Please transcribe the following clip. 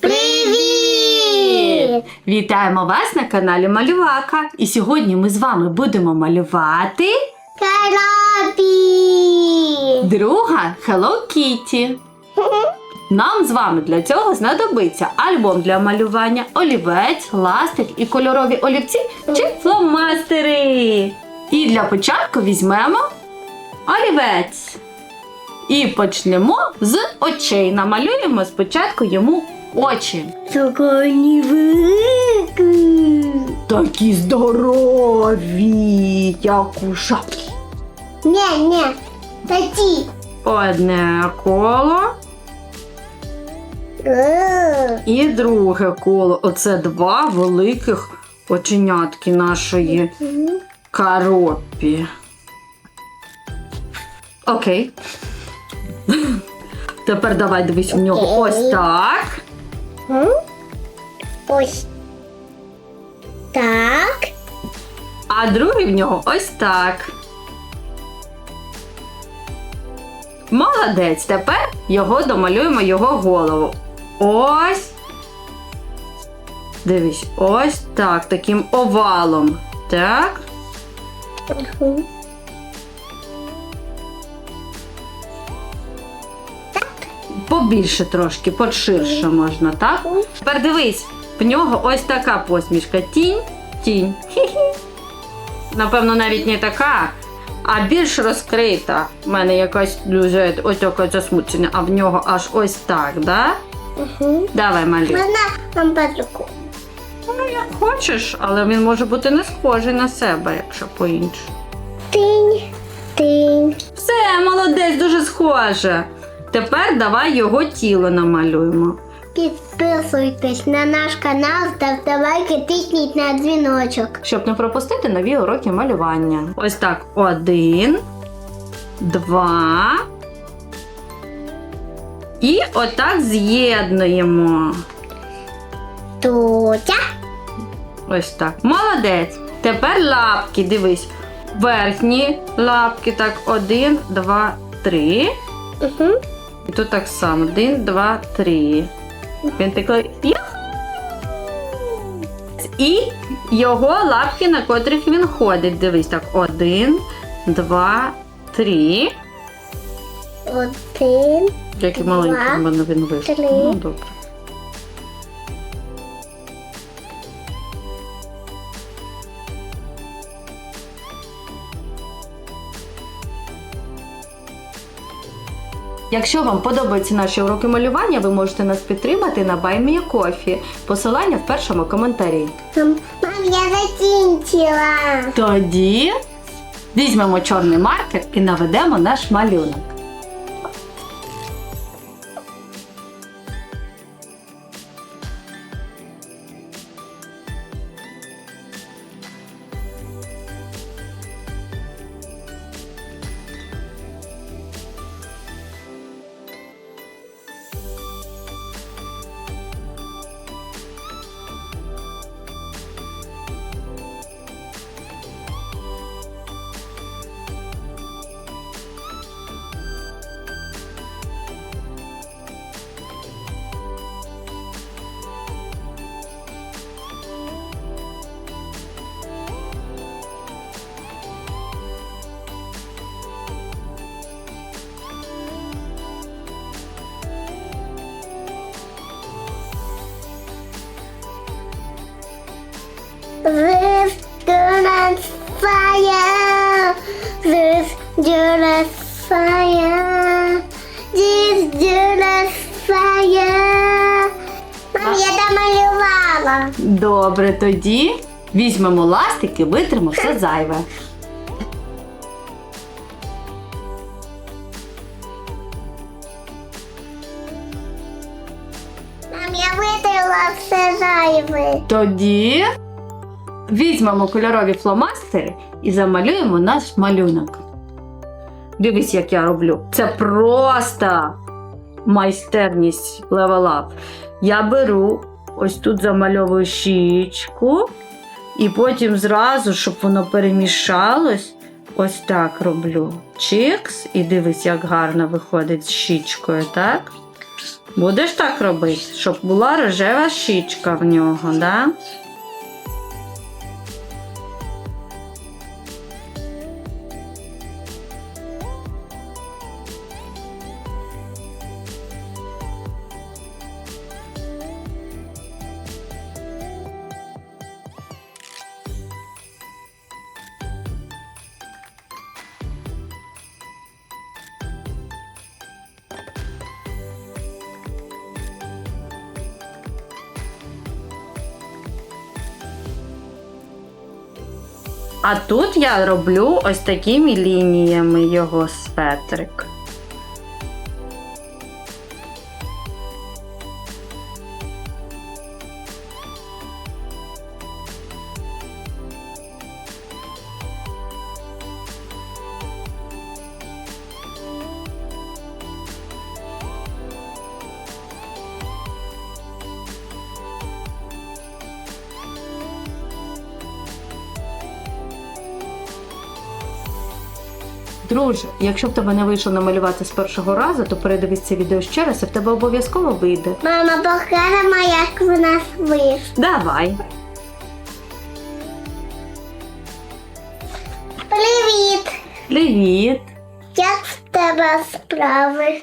Привіт! Вітаємо вас на каналі Малювака. І сьогодні ми з вами будемо малювати Карапі! друга Hello Kitty. Нам з вами для цього знадобиться альбом для малювання, олівець, ластик і кольорові олівці чи фломастери. І для початку візьмемо олівець. І почнемо з очей. Намалюємо спочатку йому очі. Такий великий. Такі здорові, як у шапки. Не, не, такі. Одне коло Е, і друге коло. Оце два великих оченятки нашої коропі. Окей. Тепер давай дивись в нього ось так. м? Ось так. А другий в нього ось так. Молодець. Тепер його домалюємо його голову. Ось. Дивись, ось так, таким овалом. Так. Мгм. Побільше трошки, подширше можна, так? Тепер дивись, в нього ось така посмішка. Тінь, тінь. Хі-хі. Напевно, навіть не така, а більш розкрита. У мене якась дуже ось таке засмучення, а в нього аж ось так, да? Мгм. Давай, малюй. Можна? Ну, як хочеш, але він може бути не схожий на себе, якщо по-іншому. Тинь, тинь. Все, молодець, дуже схоже. Тепер давай його тіло намалюємо. Підписуйтесь на наш канал, ставте лайки, тисніть на дзвіночок. щоб не пропустити нові уроки малювання. Ось так. Один, два. І отак з'єднуємо. Тутя. Ось так. Молодець. Тепер лапки, дивись. Верхні лапки. Так, один, два, три. Угу. І тут так само. Один, два, три. Він такий. І його лапки, на котрих він ходить. Дивись, так. Один, два, три. Один. Який маленький в мене він вийшов. Ну, добре. Якщо вам подобаються наші уроки малювання, ви можете нас підтримати на BuyMeACoffee. Посилання в першому коментарі. Мам, я закінчила. Тоді візьмемо чорний маркер і наведемо наш малюнок. This gonna fire. This gonna fire. This gonna fire. Мам, я домалювала. Добре, тоді візьмемо ластик і витримо все зайве. Мам, я витрила все зайве. Тоді візьмемо кольорові фломастери і замалюємо наш малюнок. Дивись, як я роблю. Це просто майстерність Up. Я беру, ось тут замальовую щічку, і потім зразу, щоб воно перемішалось, ось так роблю. Чикс, і дивись, як гарно виходить з щічкою, так? Будеш так робити, щоб була рожева щічка в нього, да? А тут я роблю ось такими лініями його светрик. Друже, якщо в тебе не вийшло намалювати з першого разу, то передивись це відео ще раз і в тебе обов'язково вийде. Мама, покажемо, як в нас вийшло. Давай. Привіт! Привіт! Як в тебе справи?